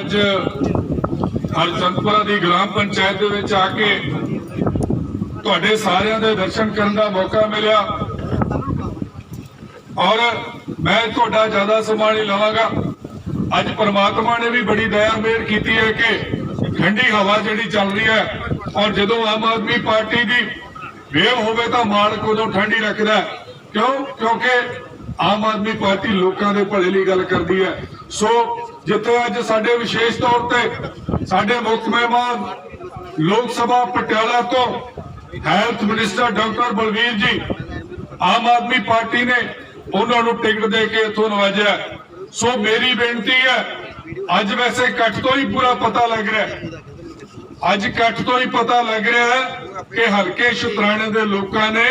ਅੱਜ ਹਰਚੰਦਪੁਰਾ ਦੀ ਗ੍ਰਾਮ ਪੰਚਾਇਤ ਦੇ ਵਿੱਚ ਆ ਕੇ ਤੁਹਾਡੇ ਸਾਰਿਆਂ ਦੇ ਦਰਸ਼ਨ ਕਰਨ ਦਾ ਮੌਕਾ ਮਿਲਿਆ। ਔਰ ਮੈਂ ਤੁਹਾਡਾ ਜ਼ਿਆਦਾ ਸਮਾਂ ਨਹੀਂ ਲਵਾਂਗਾ। ਅੱਜ ਪ੍ਰਮਾਤਮਾ ਨੇ ਵੀ ਬੜੀ ਦਇਆ ਮਿਹਰ ਕੀਤੀ ਹੈ ਕਿ ਠੰਡੀ ਹਵਾ ਜਿਹੜੀ ਚੱਲ ਰਹੀ ਹੈ ਔਰ ਜਦੋਂ ਆਮ ਆਦਮੀ ਪਾਰਟੀ ਦੀ ਵੇਵ ਹੋਵੇ ਤਾਂ ਮਾਲਕ ਉਦੋਂ ਠੰਡੀ ਰੱਖਦਾ ਕਿਉਂ? ਕਿਉਂਕਿ ਆਮ ਆਦਮੀ ਪਾਰਟੀ ਲੋਕਾਂ ਦੇ ਭਲੇ ਲਈ ਗੱਲ ਕਰਦੀ ਹੈ। ਸੋ ਜਿੱਥੇ ਅੱਜ ਸਾਡੇ ਵਿਸ਼ੇਸ਼ ਤੌਰ ਤੇ ਸਾਡੇ ਮੁੱਖ ਮਹਿਮਾਨ ਲੋਕ ਸਭਾ ਪਟਿਆਲਾ ਤੋਂ ਹੈਲਥ ਮਿਨਿਸਟਰ ਡਾਕਟਰ ਬਲਵੀਰ ਜੀ, ਆਮ ਆਦਮੀ ਪਾਰਟੀ ਨੇ ਉਹਨਾਂ ਨੂੰ ਟਿਕਟ ਦੇ ਕੇ ਇੱਥੋਂ ਨਵਾਜਿਆ। ਸੋ ਮੇਰੀ ਬੇਨਤੀ ਹੈ, ਅੱਜ ਵੈਸੇ ਇਕੱਠ ਤੋਂ ਹੀ ਪੂਰਾ ਪਤਾ ਲੱਗ ਰਿਹਾ ਅੱਜ ਇਕੱਠ ਤੋਂ ਹੀ ਪਤਾ ਲੱਗ ਰਿਹਾ ਕਿ ਹਲਕੇ ਸ਼ਤਰਾਣੇ ਦੇ ਲੋਕਾਂ ਨੇ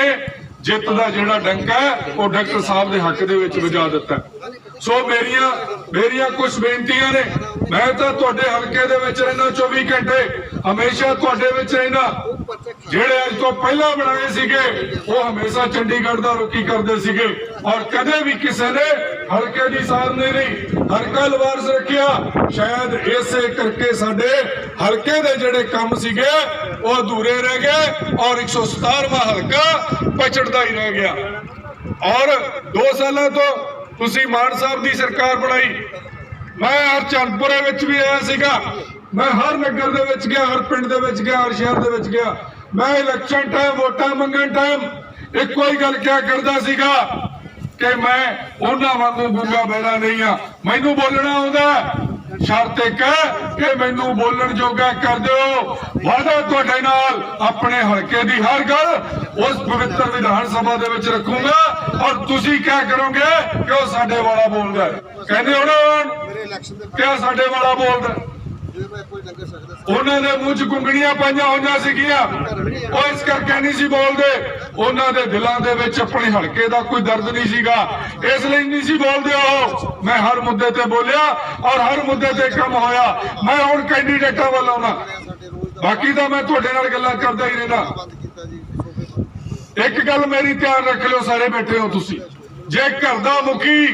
ਜਿੱਤ ਦਾ ਜਿਹੜਾ ਡੰਕਾ ਉਹ ਡਾਕਟਰ ਸਾਹਿਬ ਦੇ ਹੱਕ ਦੇ ਵਿੱਚ ਵਜਾ ਦਿੱਤਾ। ਸੋ ਮੇਰੀਆਂ ਮੇਰੀਆਂ ਕੁਝ ਬੇਨਤੀਆਂ ਨੇ। ਮੈਂ ਤਾਂ ਤੁਹਾਡੇ ਹਲਕੇ ਦੇ ਵਿੱਚ ਰਹਿਣਾ 24 ਘੰਟੇ। ਹਮੇਸ਼ਾ ਤੁਹਾਡੇ ਵਿੱਚ ਰਹਿਣਾ ਜਿਹੜੇ ਅੱਜ ਤੋਂ ਪਹਿਲਾਂ ਬਣਾਏ ਸੀਗੇ, ਉਹ ਹਮੇਸ਼ਾ ਚੰਡੀਗੜ੍ਹ ਦਾ ਰੁਕੀ ਕਰਦੇ ਸੀਗੇ। ਔਰ ਕਦੇ ਵੀ ਕਿਸੇ ਨੇ ਹਲਕੇ ਦੀ ਸਾਰ ਨਹੀਂ ਲਈ ਹਲਕਾ ਲਵਾਰਸ ਰੱਖਿਆ। ਸ਼ਾਇਦ ਇਸੇ ਕਰਕੇ ਸਾਡੇ ਹਲਕੇ ਦੇ ਜਿਹੜੇ ਕੰਮ ਸੀਗੇ, ਉਹ ਅਧੂਰੇ ਰਹਿ ਗਏ ਔਰ 117ਵਾਂ ਹਲਕਾ ਪਛੜਦਾ ਹੀ ਰਹਿ ਗਿਆ। ਔਰ 2 ਸਾਲਾਂ ਤੋਂ ਤੁਸੀਂ ਮਾਨ ਸਾਹਿਬ ਦੀ ਸਰਕਾਰ ਬਣਾਈ। ਮੈਂ ਹਰ ਚੰਦਪੁਰੇ ਵਿੱਚ ਵੀ ਆਇਆ ਸੀਗਾ। ਮੈਂ ਹਰ ਨਗਰ ਦੇ ਵਿੱਚ ਗਿਆ, ਹਰ ਪਿੰਡ ਦੇ ਵਿੱਚ ਗਿਆ, ਹਰ ਸ਼ਹਿਰ ਦੇ ਵਿੱਚ ਗਿਆ। ਮੈਂ ਇਲੈਕਸ਼ਨ ਟਾਈਮ ਵੋਟਾਂ ਮੰਗਣ ਟਾਈਮ ਇੱਕੋ ਹੀ ਗੱਲ ਕਿਹਾ ਕਰਦਾ ਸੀਗਾ ਕਿ ਮੈਂ ਉਹਨਾਂ ਵਾਂਗੂ ਗੁੰਗਾ ਬੈਣਾ ਨਹੀਂ ਆ ਮੈਨੂੰ ਬੋਲਣਾ ਆਉਂਦਾ ਸ਼ਰਤ ਇੱਕ ਹੈ ਕਿ ਮੈਨੂੰ ਬੋਲਣ ਜੋਗਾ ਕਰ ਦਿਓ ਵਾਦਾ ਤੁਹਾਡੇ ਨਾਲ ਆਪਣੇ ਹਲਕੇ ਦੀ ਹਰ ਗੱਲ ਉਸ ਪਵਿੱਤਰ ਵਿਧਾਨ ਸਭਾ ਦੇ ਵਿੱਚ ਰੱਖੂੰਗਾ ਔਰ ਤੁਸੀਂ ਕਿਆ ਕਰੋਗੇ ਕਿ ਉਹ ਸਾਡੇ ਵਾਲਾ ਬੋਲਦਾ। ਕਹਿੰਦੇ ਹੋ ਨਾ ਕਿਆ ਸਾਡੇ ਵਾਲਾ ਬੋਲਦਾ ਹੈ? ਜਦੋਂ ਮੈਂ ਕੋਈ ਲੰਗਰ ਸਕਦਾ ਉਹਨਾਂ ਦੇ ਮੂੰਹ 'ਚ ਗੁੰਗਣੀਆਂ ਪਾਈਆਂ ਹੋਈਆਂ ਸੀਗੀਆਂ। ਉਹ ਇਸ ਕਰਕੇ ਨਹੀਂ ਸੀ ਬੋਲਦੇ। ਉਹਨਾਂ ਦੇ ਦਿਲਾਂ ਦੇ ਵਿੱਚ ਆਪਣੇ ਹਲਕੇ ਦਾ ਕੋਈ ਦਰਦ ਨਹੀਂ ਸੀਗਾ। ਇਸ ਲਈ ਨਹੀਂ ਸੀ ਬੋਲਦੇ ਉਹ। ਮੈਂ ਹਰ ਮੁੱਦੇ ਤੇ ਬੋਲਿਆ ਔਰ ਹਰ ਮੁੱਦੇ ਤੇ ਕੰਮ ਹੋਇਆ। ਮੈਂ ਹੁਣ ਕੈਂਡੀਡੇਟਾਂ ਵੱਲ ਆਉਣਾ। ਬਾਕੀ ਤਾਂ ਮੈਂ ਤੁਹਾਡੇ ਨਾਲ ਗੱਲਾਂ ਕਰਦਾ ਹੀ ਰਹਿਣਾ। ਇੱਕ ਗੱਲ ਮੇਰੀ ਧਿਆਨ ਰੱਖ ਲਿਓ ਸਾਰੇ ਬੈਠੇ ਹੋ ਤੁਸੀਂ। ਜੇ ਘਰ ਦਾ ਮੁਖੀ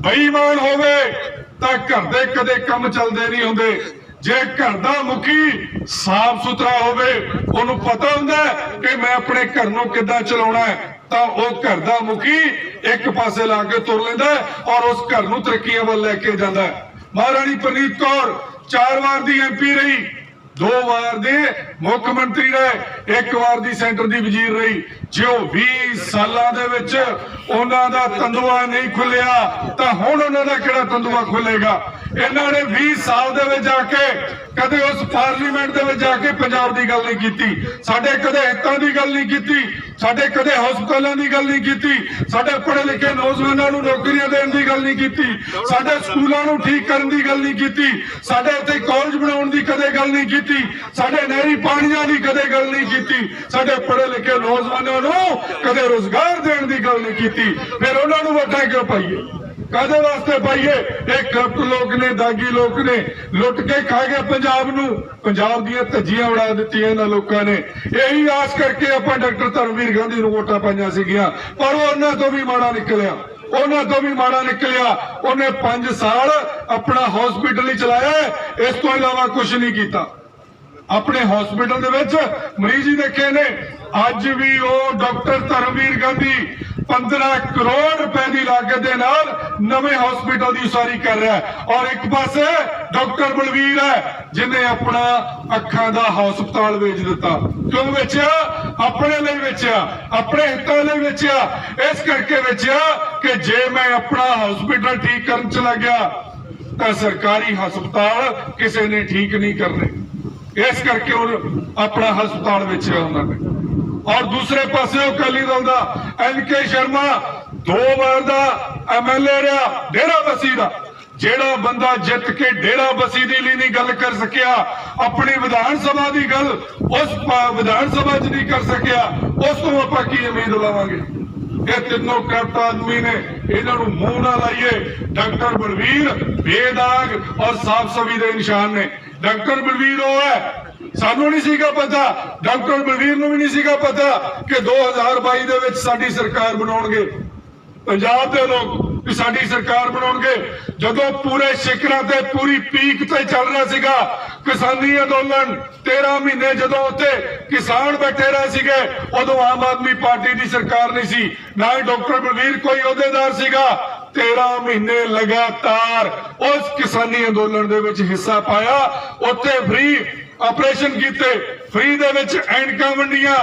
ਬੇਈਮਾਨ ਹੋਵੇ, ਤਾਂ ਘਰ ਦੇ ਕਦੇ ਕੰਮ ਚੱਲਦੇ ਨਹੀਂ ਹੁੰਦੇ। ਜੇ ਘਰ ਦਾ ਮੁਖੀ ਸਾਫ਼ ਸੁਥਰਾ ਹੋਵੇ, ਉਹਨੂੰ ਪਤਾ ਹੁੰਦਾ ਕਿ ਮੈਂ ਆਪਣੇ ਘਰ ਨੂੰ ਕਿੱਦਾਂ ਚਲਾਉਣਾ ਹੈ, ਤਾਂ ਉਹ ਘਰ ਦਾ ਮੁਖੀ ਇੱਕ ਪਾਸੇ ਲਾ ਕੇ ਤੁਰ ਲੈਂਦਾ ਔਰ ਉਸ ਘਰ ਨੂੰ ਤਰੱਕੀਆਂ ਵੱਲ ਲੈ ਕੇ ਜਾਂਦਾ ਮਹਾਰਾਣੀ ਪ੍ਰਨੀਤ ਕੌਰ, ਚਾਰ ਵਾਰ ਦੀ ਐਮਪੀ ਰਹੀ, ਦੋ ਵਾਰ ਦੇ ਮੁੱਖ ਮੰਤਰੀ ਰਹੇ, ਇੱਕ ਵਾਰ ਦੀ ਸੈਂਟਰ ਦੀ ਵਜ਼ੀਰ ਰਹੀ। ਜੋ 20 ਸਾਲਾਂ ਦੇ ਵਿੱਚ ਉਹਨਾਂ ਦਾ ਤੰਦੂਆ ਨਹੀਂ ਖੁੱਲਿਆ, ਤਾਂ ਹੁਣ ਉਹਨਾਂ ਦਾ ਕਿਹੜਾ ਤੰਦੂਆ ਖੁੱਲੇਗਾ? ਇਹਨਾਂ ਨੇ 20 ਸਾਲ ਦੇ ਵਿੱਚ ਜਾ ਕੇ ਕਦੇ ਉਸ ਪਾਰਲੀਮੈਂਟ ਦੇ ਵਿੱਚ ਜਾ ਕੇ ਪੰਜਾਬ ਦੀ ਗੱਲ ਨਹੀਂ ਕੀਤੀ, ਸਾਡੇ ਕਦੇ ਹਿੱਤਾਂ ਦੀ ਗੱਲ ਨਹੀਂ ਕੀਤੀ, ਸਾਡੇ ਕਦੇ ਹਸਪਤਾਲਾਂ ਦੀ ਗੱਲ ਨਹੀਂ ਕੀਤੀ, ਸਾਡੇ ਪੜ੍ਹੇ ਲਿਖੇ ਨੌਜਵਾਨਾਂ ਨੂੰ ਨੌਕਰੀਆਂ ਦੇਣ ਦੀ ਗੱਲ ਨਹੀਂ ਕੀਤੀ, ਸਾਡੇ ਸਕੂਲਾਂ ਨੂੰ ਠੀਕ ਕਰਨ ਦੀ ਗੱਲ ਨਹੀਂ ਕੀਤੀ, ਸਾਡੇ ਇੱਥੇ ਕਾਲਜ ਬਣਾਉਣ ਦੀ ਕਦੇ ਗੱਲ ਨਹੀਂ ਕੀਤੀ, ਸਾਡੇ ਨਹਿਰੀ ਪਾਣੀਆਂ ਦੀ ਕਦੇ ਗੱਲ ਨਹੀਂ ਕੀਤੀ, ਸਾਡੇ ਪੜ੍ਹੇ ਲਿਖੇ ਨੌਜਵਾਨਾਂ ਨੂੰ ਕਦੇ ਰੋਜ਼ਗਾਰ ਦੇਣ ਦੀ ਗੱਲ ਨਹੀਂ ਕੀਤੀ, ਫਿਰ ਉਹਨਾਂ ਨੂੰ ਵੱਡਾ ਕਿਉਂ ਪਾਈਏ? ਕਾਦੇ ਵਾਸਤੇ ਪਾਈਏ ਇਹ? ਕਰਪਟ ਲੋਕ ਨੇ, ਦਾਗੀ ਲੋਕ ਨੇ, ਲੁੱਟ ਕੇ ਖਾ ਗਏ ਪੰਜਾਬ ਨੂੰ। ਪੰਜਾਬ ਦੀਆਂ ਧੱਜੀਆਂ ਉਡਾ ਦਿੱਤੀਆਂ ਇਹਨਾਂ ਲੋਕਾਂ ਨੇ। ਇਹੀ ਆਸ ਕਰਕੇ ਆਪਾਂ ਡਾਕਟਰ ਧਰਮਵੀਰ ਗਾਂਧੀ ਨੂੰ ਵੋਟਾਂ ਪਾਈਆਂ ਸੀਗੀਆਂ। ਪਰ ਉਹ ਉਹਨਾਂ ਤੋਂ ਵੀ ਮਾੜਾ ਨਿਕਲਿਆ। ਉਹਨਾਂ ਤੋਂ ਵੀ ਮਾੜਾ ਨਿਕਲਿਆ। ਉਹਨੇ 5 ਸਾਲ ਆਪਣਾ ਹਸਪੀਟਲ ਹੀ ਚਲਾਇਆ ਇਸ ਤੋਂ ਇਲਾਵਾ ਕੁਝ ਨਹੀਂ ਕੀਤਾ। ਆਪਣੇ ਹਸਪੀਟਲ ਦੇ ਵਿੱਚ ਮਰੀਜ਼ ਹੀ ਦੇਖੇ ਨੇ। ਅੱਜ ਵੀ ਉਹ ਡਾਕਟਰ ਧਰਮਵੀਰ ਗਾਂਧੀ 15 ਕਰੋੜ ਰੁਪਏ ਦੀ ਲਾਗਤ ਦੇ ਨਾਲ ਨਵੇਂ ਹਸਪੀਟਲ ਦੀ ਉਸਾਰੀ ਕਰ ਰਿਹਾ ਹੈ। ਔਰ ਇੱਕ ਪਾਸੇ ਡਾਕਟਰ ਬਲਵੀਰ ਹੈ, ਜਿਨੇ ਆਪਣਾ ਅੱਖਾਂ ਦਾ ਹਸਪਤਾਲ ਵੇਚ ਦਿੱਤਾ। ਕਿਉਂ ਵੇਚਿਆ? ਆਪਣੇ ਲਈ ਵੇਚਿਆ, ਆਪਣੇ ਹਿੱਤਾਂ ਲਈ ਵੇਚਿਆ। ਇਸ ਕਰਕੇ ਵੇਚਿਆ ਕਿ ਜੇ ਮੈਂ ਆਪਣਾ ਹਸਪੀਟਲ ਠੀਕ ਕਰਨ ਚਲਾ ਗਿਆ, ਤਾਂ ਸਰਕਾਰੀ ਹਸਪਤਾਲ ਕਿਸੇ ਨੇ ਠੀਕ ਨਹੀਂ ਕਰਨੇ। ਇਸ ਕਰਕੇ ਉਹ ਆਪਣਾ ਹਸਪਤਾਲ ਵੇਚਿਆ ਉਹਨਾਂ ਨੇ। ਔਰ ਦੂਸਰੇ ਪਾਸੇ ਉਹ ਅਕਾਲੀ ਦਲ ਦਾ ਐਨ ਕੇ ਸ਼ਰਮਾ, ਦੋ ਵਾਰ ਦਾ ਐਮਐਲਏ ਰਿਹਾ, ਡੇਰਾ ਬਸੀ ਦਾ। ਜਿਹੜਾ ਬੰਦਾ ਜਿੱਤ ਕੇ ਡੇਰਾ ਬਸੀ ਦੀ ਲਈ ਨਹੀਂ ਗੱਲ ਕਰ ਸਕਿਆ, ਆਪਣੀ ਵਿਧਾਨ ਸਭਾ ਦੀ ਗੱਲ ਉਸ ਵਿਧਾਨ ਸਭਾ 'ਚ ਨਹੀਂ ਕਰ ਸਕਿਆ, ਉਸ ਤੋਂ ਆਪਾਂ ਕੀ ਉਮੀਦ ਲਾਵਾਂਗੇ? ਇਹ ਤਿੰਨੋਂ ਕਰਤ ਆਦਮੀ ਨੇ, ਇਹਨਾਂ ਨੂੰ ਮੂੰਹ ਨਾ ਲਾਈਏ। ਡਾਕਟਰ ਬਲਵੀਰ ਬੇਦਾਗ ਔਰ ਸਾਫ਼ ਸਵੀ ਦੇ ਇਨਸਾਨ ਨੇ। ਡਾਕਟਰ ਬਲਵੀਰ ਉਹ ਹੈ ਸਾਨੂੰ ਨਹੀਂ ਸੀਗਾ ਪਤਾ, ਡਾਕਟਰ ਬਲਵੀਰ ਨੂੰ ਵੀ ਨਹੀਂ ਸੀਗਾ ਪਤਾ ਕਿ 2022 ਦੇ ਵਿੱਚ ਸਾਡੀ ਸਰਕਾਰ ਬਣਾਉਣਗੇ। ਪੰਜਾਬ ਦੇ ਲੋਕ ਵੀ ਸਾਡੀ ਸਰਕਾਰ ਬਣਾਉਣਗੇ। ਜਦੋਂ ਪੂਰੇ ਸ਼ਿਖਰਾਂ ਤੇ ਪੂਰੀ ਪੀਕ ਤੇ ਚੱਲ ਰਿਹਾ ਸੀਗਾ, ਕਿਸਾਨੀ ਅੰਦੋਲਨ 13 ਮਹੀਨੇ ਜਦੋਂ ਉੱਥੇ ਕਿਸਾਨ ਬੈਠੇ ਰਹੇ ਸੀਗੇ, ਉਦੋਂ ਆਮ ਆਦਮੀ ਪਾਰਟੀ ਦੀ ਸਰਕਾਰ ਨਹੀਂ ਸੀ, ਨਾ ਹੀ ਡਾਕਟਰ ਬਲਵੀਰ ਕੋਈ ਅਹੁਦੇਦਾਰ ਸੀਗਾ। 13 ਮਹੀਨੇ ਲਗਾਤਾਰ ਉਸ ਕਿਸਾਨੀ ਅੰਦੋਲਨ ਦੇ ਵਿੱਚ ਹਿੱਸਾ ਪਾਇਆ। ਉੱਥੇ ਫ੍ਰੀ ਆਪਰੇਸ਼ਨ ਕੀਤੇ, ਫ੍ਰੀ ਦੇ ਵਿੱਚ ਐਨਕਾਂ ਵੰਡੀਆਂ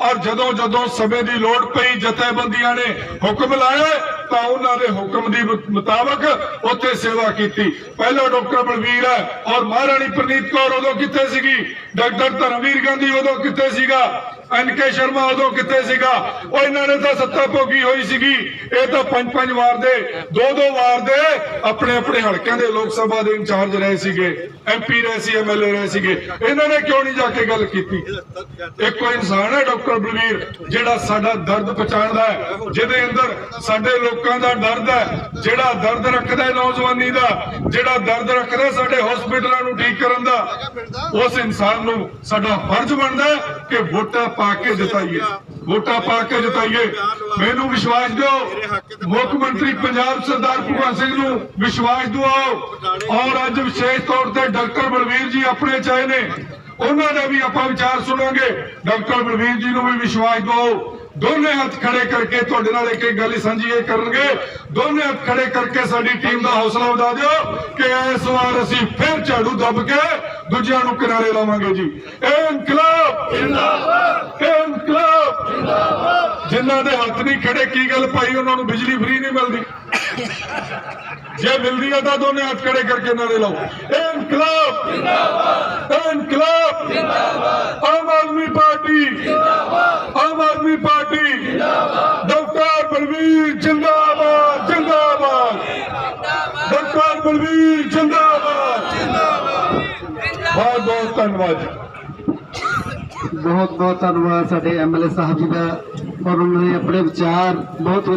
ਔਰ ਜਦੋਂ ਜਦੋਂ ਸਮੇਂ ਦੀ ਲੋੜ ਪਈ, ਜਥੇਬੰਦੀਆਂ ਨੇ ਹੁਕਮ ਲਾਏ ਤਾਂ ਉਹਨਾਂ ਦੇ ਹੁਕਮ ਦੀ ਮੁਤਾਬਕ ਉੱਥੇ ਸੇਵਾ ਕੀਤੀ। ਪਹਿਲਾ ਡਾਕਟਰ ਬਲਵੀਰ ਹੈ ਔਰ ਮਹਾਰਾਣੀ ਪ੍ਰਨੀਤ ਕੌਰ ਉਦੋਂ ਕਿੱਥੇ ਸੀਗੀ? ਡਾਕਟਰ ਧਰਮਵੀਰ ਗਾਂਧੀ ਉਦੋਂ ਕਿੱਥੇ ਸੀਗਾ? ਐਨਕੇ ਸ਼ਰਮਾ ਉਦੋਂ ਕਿੱਥੇ ਸੀਗਾ? ਉਹ ਇਹਨਾਂ ਨੇ ਤਾਂ ਸੱਤਾ ਭੋਗੀ ਹੋਈ ਸੀਗੀ। ਇਹ ਤਾਂ ਪੰਜ ਪੰਜ ਵਾਰ ਦੇ, ਦੋ ਦੋ ਵਾਰ ਦੇ ਆਪਣੇ ਆਪਣੇ ਹਲਕਿਆਂ ਦੇ ਲੋਕ ਸਭਾ ਦੇ ਇੰਚਾਰਜ ਰਹੇ ਸੀਗੇ। ਐਮਪੀ ਰਹੇ ਸੀ ਐਮਐਲਏ ਰਹੇ ਸੀਗੇ। ਇਹਨਾਂ ਨੇ ਕਿਉਂ ਨਹੀਂ ਜਾ ਕੇ ਗੱਲ ਕੀਤੀ? ਇੱਕ ਇਨਸਾਨ ਹੈ ਡਾਕਟਰ ਬਲਵੀਰ, ਜਿਹੜਾ ਸਾਡਾ ਦਰਦ ਪਛਾਣਦਾ ਹੈ, ਜਿਹਦੇ ਅੰਦਰ ਸਾਡੇ ਲੋਕਾਂ ਦਾ ਦਰਦ ਹੈ, ਜਿਹੜਾ ਦਰਦ ਰੱਖਦਾ ਹੈ ਨੌਜਵਾਨੀ ਦਾ, ਜਿਹੜਾ ਦਰਦ ਰੱਖਦਾ ਸਾਡੇ ਹਸਪੀਟਲਾਂ ਨੂੰ ਠੀਕ ਕਰਨ ਦਾ, ਉਸ ਇਨਸਾਨ ਨੂੰ ਸਾਡਾ ਫਰਜ਼ ਬਣਦਾ ਕਿ ਵੋਟਾਂ ਪਾ ਕੇ ਜਿਤਾਈਏ, ਵੋਟਾਂ ਪਾ ਕੇ ਜਿਤਾਈਏ। ਮੈਨੂੰ ਵਿਸ਼ਵਾਸ ਦਿਓ, ਮੁੱਖ ਮੰਤਰੀ ਪੰਜਾਬ ਸਰਦਾਰ ਭਗਵੰਤ ਸਿੰਘ ਨੂੰ ਵਿਸ਼ਵਾਸ ਦਿਵਾਓ। ਔਰ ਅੱਜ ਵਿਸ਼ੇਸ਼ ਤੌਰ ਤੇ ਡਾਕਟਰ ਬਲਵੀਰ ਜੀ ਆਪਣੇ ਚਾਹੇ ਨੇ, ਉਹਨਾਂ ਦਾ ਵੀ ਆਪਾਂ ਵਿਚਾਰ ਸੁਣਾਂਗੇ। ਡਾਕਟਰ ਬਲਵੀਰ ਜੀ ਨੂੰ ਵੀ ਵਿਸ਼ਵਾਸ ਦਿਵਾਓ। ਦੋਨੇ ਹੱਥ ਖੜੇ ਕਰਕੇ ਤੁਹਾਡੇ ਨਾਲ ਇੱਕ ਇੱਕ ਗੱਲ ਸਾਂਝੀ ਇਹ ਕਰਨਗੇ। ਦੋਨੇ ਹੱਥ ਖੜੇ ਕਰਕੇ ਸਾਡੀ ਟੀਮ ਦਾ ਹੌਸਲਾ ਵਧਾ ਦਿਓ ਕਿ ਇਸ ਵਾਰ ਅਸੀਂ ਫਿਰ ਝਾੜੂ ਦੱਬ ਕੇ ਦੂਜਿਆਂ ਨੂੰ ਕਿਨਾਰੇ ਲਾਵਾਂਗੇ ਜੀ। ਇਹ ਇਨਕਲਾਬ। ਜਿੰਦਾਬਾਦ ਇਹ ਇਨਕਲਾਬ। ਜਿੰਦਾਬਾਦ ਜਿਨ੍ਹਾਂ ਦੇ ਹੱਥ ਨਹੀਂ ਖੜੇ, ਕੀ ਗੱਲ ਭਾਈ, ਉਹਨਾਂ ਨੂੰ ਬਿਜਲੀ ਫ੍ਰੀ ਨਹੀਂ ਮਿਲਦੀ? ਜੇ ਮਿਲਦੀ ਹੈ ਤਾਂ ਦੋਨੇ ਹੱਥ ਖੜੇ ਕਰਕੇ ਨਾਰੇ ਲਾਓ। ਇਹ ਇਨਕਲਾਬ। ਜਿੰਦਾਬਾਦ ਇਹ ਇਨਕਲਾਬ। ਜਿੰਦਾਬਾਦ ਆਮ ਆਦਮੀ ਪਾਰਟੀ। ਜਿੰਦਾਬਾਦ ਆਮ ਆਦਮੀ ਪਾਰਟੀ। ਜਿੰਦਾਬਾਦ ਡਾਕਟਰ ਬਲਵੀਰ ਜਿੰਦਾਬਾਦ ਜਿੰਦਾਬਾਦ। ਡਾਕਟਰ ਬਲਵੀਰ ਜਿੰਦਾਬਾਦ। ਬਹੁਤ ਧੰਨਵਾਦ। ਬਹੁਤ ਬਹੁਤ ਧੰਨਵਾਦ ਸਾਡੇ ਐਮਐਲਏ ਸਾਹਿਬ ਜੀ ਦਾ। ਔਰ ਉਹਨਾਂ ਨੇ ਆਪਣੇ ਵਿਚਾਰ ਬਹੁਤ